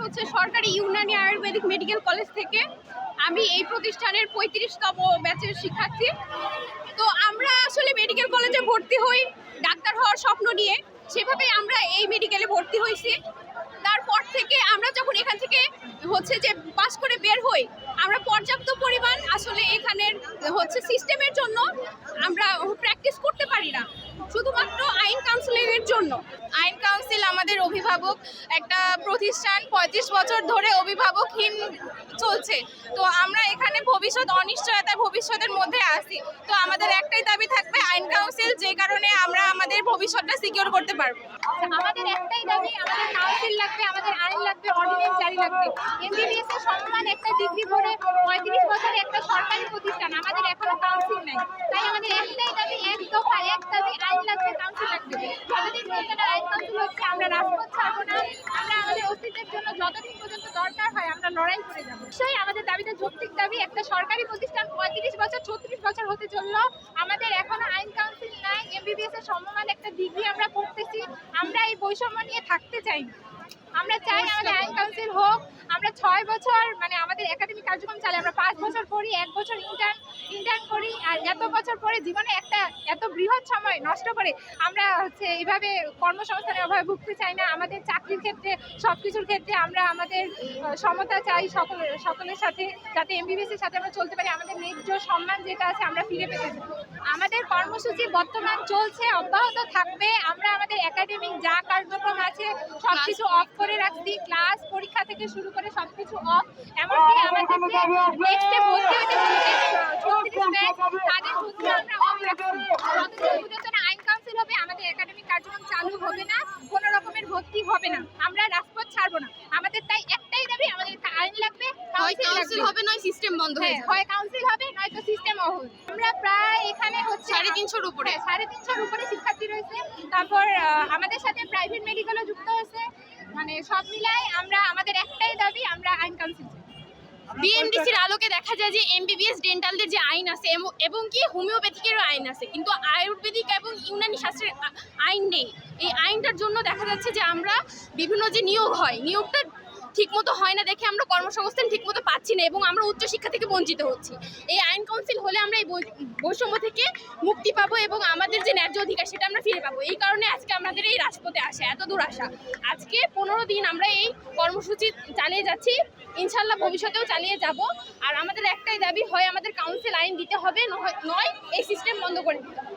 হচ্ছে সরকারি Unani Ayurvedic medical college থেকে। আমি এই প্রতিষ্ঠানের পঁয়ত্রিশতম ব্যাচের শিক্ষার্থী। তো আমরা আসলে মেডিকেল কলেজে ভর্তি হই, ডাক্তার হওয়ার স্বপ্ন নিয়ে। সেভাবেই আমরা এই মেডিকেলে ভর্তি হয়েছি তারপর থেকে আমরা যখন এখান থেকে হচ্ছে যে পাস করে বের হই, আমরা পর্যাপ্ত পরিমাণ আসলে এখানের হচ্ছে সিস্টেমের জন্য আমরা প্র্যাকটিস করতে পারি না। শুধুমাত্র আইন কাউন্সিলিংয়ের জন্য। আইন কাউন্সিল আমাদের অভিভাবক, একটা প্রতিষ্ঠান পঁয়ত্রিশ বছর ধরে অভিভাবকহীন চলছে। তো আমরা এখানে ভবিষ্যৎ অনিশ্চয়তা ভবিষ্যতের মধ্যে আসি তো আমাদের একটাই দাবি থাকবে আইন কাউন্সিল, যে কারণে আমরা আমাদের ভবিষ্যৎটা সিকিউর করতে পারব। আমাদের একটাই দাবি, আমাদের কাউন্সিল লাগবে, আমাদের আইন লাগবে অর্ডিনেন্স জারি লাগবে। এমবিবিএস এর সম্মান একটা ডিগ্রি করে পঁয়ত্রিশ বছরের একটা সরকারি প্রতিষ্ঠান, আমাদের এখনও কাউন্সিল নেই। তাই আমাদের একটাই দাবি, এক দফা এক দাবি, আইন লাগবে, কাউন্সিল লাগবে। পর্যন্ত আইন হচ্ছে আমরা রাজপথ ছাড়বো না। আমরা আমাদের অস্তিত্বের জন্য যতদিন পর্যন্ত দরকার হয় আমরা লড়াই করে যাব। সেই আমাদের দাবিটা যৌক্তিক দাবি, একটা সরকারি প্রতিষ্ঠান পঁয়ত্রিশ বছর, ছত্রিশ বছর হতে চলল। আমাদের এখনও আইন কাউন্সিল নাই এমবিবিএস এর সমমান একটা ডিগ্রি আমরা করতেছি। আমরা এই বৈষম্য নিয়ে থাকতে চাই আমরা চাই আমাদের আইন কাউন্সিল হোক আমরা ছয় বছর মানে আমাদের একাডেমিক কার্যক্রম চালে, আমরা পাঁচ বছর পড়ি, এক বছর ইন্টার্ন ইন্টার্ন করি, আর এত বছর পরে জীবনে একটা এত বৃহৎ সময় নষ্ট করে আমরা হচ্ছে এইভাবে কর্মসংস্থানের অভাবে ভুগতে চাই না। আমাদের চাকরির ক্ষেত্রে সব কিছুর ক্ষেত্রে আমরা আমাদের সমতা চাই সকল, সকলের সাথে, যাতে এমবিবিএস এর সাথে আমরা চলতে পারি। আমাদের ন্যায্য সম্মান যেটা আছে, আমরা ফিরে পেতে আমাদের কর্মসূচি বর্তমান চলছে, অব্যাহত থাকবে। একাডেমিক যা কার্যক্রম আছে সবকিছু অফ করে রাখছি। ক্লাস পরীক্ষা থেকে শুরু করে সবকিছু অফ এমনকি আমাদের যে নেক্সটে ভর্তি হতে তাদের ভর্তি আমরা অফ রাখছি। যতদিন আইন কাউন্সিল হবে আমাদের একাডেমিক কার্যক্রম চালু হবে না কোনো রকমের ভর্তি হবে না। আমরা রাজপথ ছাড়বো না। আমাদের তাই আমাদের আইন লাগবে কাউন্সিল হবে নয় সিস্টেম বন্ধ হয়ে হ্যাঁ, যাবে। হয় কাউন্সিল হবে নয়তো সিস্টেম অহল আমরা প্রায় এখানে হচ্ছে সাড়ে তিনশোর উপরে। হ্যাঁ, সাড়ে তিনশোর উপরে শিক্ষার্থী রয়েছে। তারপর আমাদের সাথে প্রাইভেট মেডিকেলও যুক্ত হয়েছে। মানে সব মিলাই আমরা আমাদের একটাই দাবি আমরা আইন কাউন্সিল। বিএমডিসির আলোকে দেখা যায় যে এমবিবিএস ডেন্টালদের যে আইন আছে এবং কি হোমিওপ্যাথিকেরও আইন আছে কিন্তু আয়ুর্বেদিক এবং ইউনানি শাস্ত্রের আইন নেই। এই আইনটার জন্য দেখা যাচ্ছে যে আমরা বিভিন্ন যে নিয়োগ হয় নিয়োগটা ঠিকমতো হয় না দেখে আমরা কর্মসংস্থান ঠিকমতো পাচ্ছি না এবং আমরা উচ্চশিক্ষা থেকে বঞ্চিত হচ্ছি। এই আইন কাউন্সিল হলে আমরা এই বৈষম্য থেকে মুক্তি পাবো এবং আমাদের যে ন্যায্য অধিকার সেটা আমরা ফিরে পাবো। এই কারণে আজকে আমাদের এই রাজপথে আসা, এত দূর আসা। আজকে পনেরো দিন আমরা এই কর্মসূচি চালিয়ে যাচ্ছি। ইনশাল্লাহ ভবিষ্যতেও চালিয়ে যাব। আর আমাদের একটাই দাবি, হয় আমাদের কাউন্সিল আইন দিতে হবে নয়, এই সিস্টেম বন্ধ করে দিতে হবে।